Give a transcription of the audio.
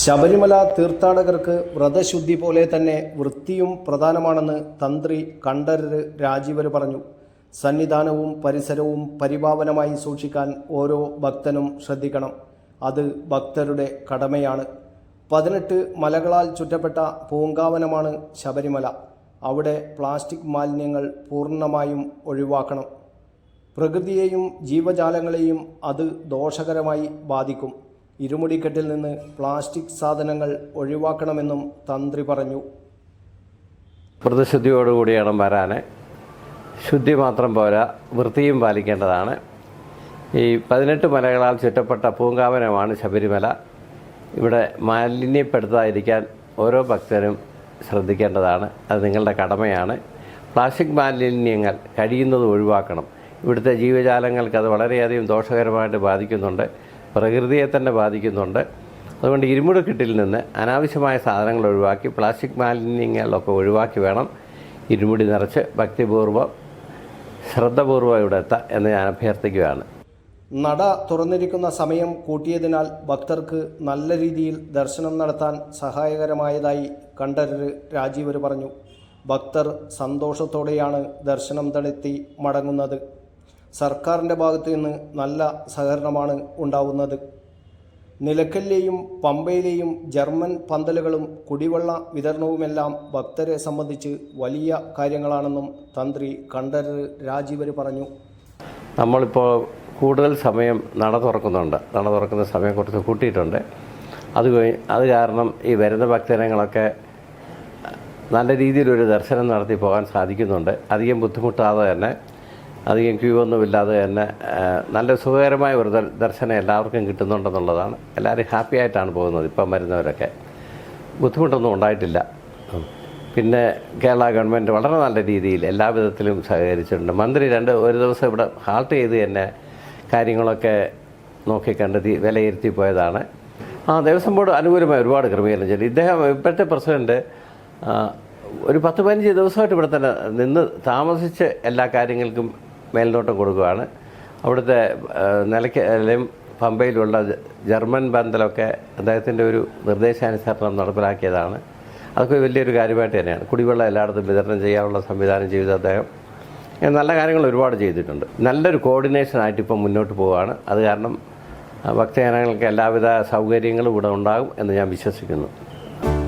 ശബരിമല തീർത്ഥാടകർക്ക് വ്രതശുദ്ധി പോലെ തന്നെ വൃത്തിയും പ്രധാനമാണെന്ന് തന്ത്രി കണ്ഠരര് രാജീവര് പറഞ്ഞു. സന്നിധാനവും പരിസരവും പരിപാവനമായി സൂക്ഷിക്കാൻ ഓരോ ഭക്തനും ശ്രദ്ധിക്കണം. അത് ഭക്തരുടെ കടമയാണ്. പതിനെട്ട് മലകളാൽ ചുറ്റപ്പെട്ട പൂങ്കാവനമാണ് ശബരിമല. അവിടെ പ്ലാസ്റ്റിക് മാലിന്യങ്ങൾ പൂർണമായും ഒഴിവാക്കണം. പ്രകൃതിയെയും ജീവജാലങ്ങളെയും അത് ദോഷകരമായി ബാധിക്കും. ഇരുമുടിക്കെട്ടിൽ നിന്ന് പ്ലാസ്റ്റിക് സാധനങ്ങൾ ഒഴിവാക്കണമെന്നും തന്ത്രി പറഞ്ഞു. വ്രതശുദ്ധിയോടുകൂടി വേണം വരാൻ ശുദ്ധി മാത്രം പോരാ വൃത്തിയും പാലിക്കേണ്ടതാണ്. ഈ പതിനെട്ട് മലകളാൽ ചുറ്റപ്പെട്ട പൂങ്കാവനമാണ് ശബരിമല. ഇവിടെ മാലിന്യപ്പെടുത്താതിരിക്കാൻ ഓരോ ഭക്തരും ശ്രദ്ധിക്കേണ്ടതാണ്. അത് നിങ്ങളുടെ കടമയാണ്. പ്ലാസ്റ്റിക് മാലിന്യങ്ങൾ കഴിയുന്നത് ഒഴിവാക്കണം. ഇവിടുത്തെ ജീവജാലങ്ങൾക്ക് അത് വളരെയധികം ദോഷകരമായിട്ട് ബാധിക്കുന്നുണ്ട്. പ്രകൃതിയെ തന്നെ ബാധിക്കുന്നുണ്ട്. അതുകൊണ്ട് ഇരുമുടിക്കെട്ടിൽ നിന്ന് അനാവശ്യമായ സാധനങ്ങൾ ഒഴിവാക്കി പ്ലാസ്റ്റിക് മാലിന്യങ്ങളൊക്കെ ഒഴിവാക്കി വേണം ഇരുമുടി നിറച്ച് ഭക്തിപൂർവം ശ്രദ്ധപൂർവം ഇവിടെ എത്താം എന്ന് ഞാൻ അഭ്യർത്ഥിക്കുകയാണ്. നട തുറന്നിരിക്കുന്ന സമയം കൂട്ടിയതിനാൽ ഭക്തർക്ക് നല്ല രീതിയിൽ ദർശനം നടത്താൻ സഹായകരമായതായി കണ്ഠരര് രാജീവര് പറഞ്ഞു. ഭക്തർ സന്തോഷത്തോടെയാണ് ദർശനം നടത്തി മടങ്ങുന്നത്. സർക്കാരിന്റെ ഭാഗത്തു നിന്ന് നല്ല സഹകരണമാണ് ഉണ്ടാവുന്നത്. നിലക്കലിലെയും പമ്പയിലെയും ജർമ്മൻ പന്തലുകളും കുടിവെള്ള വിതരണവുമെല്ലാം ഭക്തരെ സംബന്ധിച്ച് വലിയ കാര്യങ്ങളാണെന്നും തന്ത്രി കണ്ഠരർ രാജീവര് പറഞ്ഞു. നമ്മളിപ്പോൾ കൂടുതൽ സമയം നട തുറക്കുന്നുണ്ട്. നട തുറക്കുന്ന സമയം കുറച്ച് കൂട്ടിയിട്ടുണ്ട്. അത് അത് കാരണം ഈ വരുന്ന ഭക്തജനങ്ങളൊക്കെ നല്ല രീതിയിലൊരു ദർശനം നടത്തി പോകാൻ സാധിക്കുന്നുണ്ട്. അധികം ബുദ്ധിമുട്ടാതെ തന്നെ അധികം ക്യൂ ഒന്നുമില്ലാതെ തന്നെ നല്ല സുഖകരമായ ഒരു ദർ- ദർശനം എല്ലാവർക്കും കിട്ടുന്നുണ്ടെന്നുള്ളതാണ്. എല്ലാവരും ഹാപ്പി ആയിട്ടാണ് പോകുന്നത് ഇപ്പം വരുന്നവരൊക്കെ. ബുദ്ധിമുട്ടൊന്നും ഉണ്ടായിട്ടില്ല. പിന്നെ കേരള ഗവൺമെന്റ് വളരെ നല്ല രീതിയിൽ എല്ലാവിധത്തിലും സഹകരിച്ചിട്ടുണ്ട്. മന്ത്രി രണ്ട് ഒരു ദിവസം ഇവിടെ ഹാൾട്ട് ചെയ്ത് തന്നെ കാര്യങ്ങളൊക്കെ നോക്കിക്കണ്ട് വിലയിരുത്തി പോയതാണ്. ആ ദേവസ്വം ബോർഡ് അനുകൂലമായ ഒരുപാട് ക്രമീകരണം ചെയ്തു. ഇദ്ദേഹം ഇപ്പോഴത്തെ പ്രസിഡന്റ് ഒരു പത്ത് പതിനഞ്ച് ദിവസമായിട്ട് ഇവിടെ തന്നെ നിന്ന് താമസിച്ച് എല്ലാ കാര്യങ്ങൾക്കും മേൽനോട്ടം കൊടുക്കുകയാണ്. അവിടുത്തെ നിലയ്ക്കലും പമ്പയിലുള്ള ജർമ്മൻ ബന്ധലൊക്കെ അദ്ദേഹത്തിന്റെ ഒരു നിർദ്ദേശാനുസരണം നടപ്പിലാക്കിയതാണ്. അതൊക്കെ വലിയൊരു കാര്യമായിട്ട് തന്നെയാണ്. കുടിവെള്ളം എല്ലായിടത്തും വിതരണം ചെയ്യാനുള്ള സംവിധാനം ചെയ്ത അദ്ദേഹം. നല്ല കാര്യങ്ങൾ ഒരുപാട് ചെയ്തിട്ടുണ്ട്. നല്ലൊരു കോർഡിനേഷനായിട്ട് ഇപ്പം മുന്നോട്ട് പോവുകയാണ്. അത് കാരണം ഭക്തജനങ്ങൾക്ക് എല്ലാവിധ സൗകര്യങ്ങളും ഇവിടെ ഉണ്ടാകും എന്ന് ഞാൻ വിശ്വസിക്കുന്നു.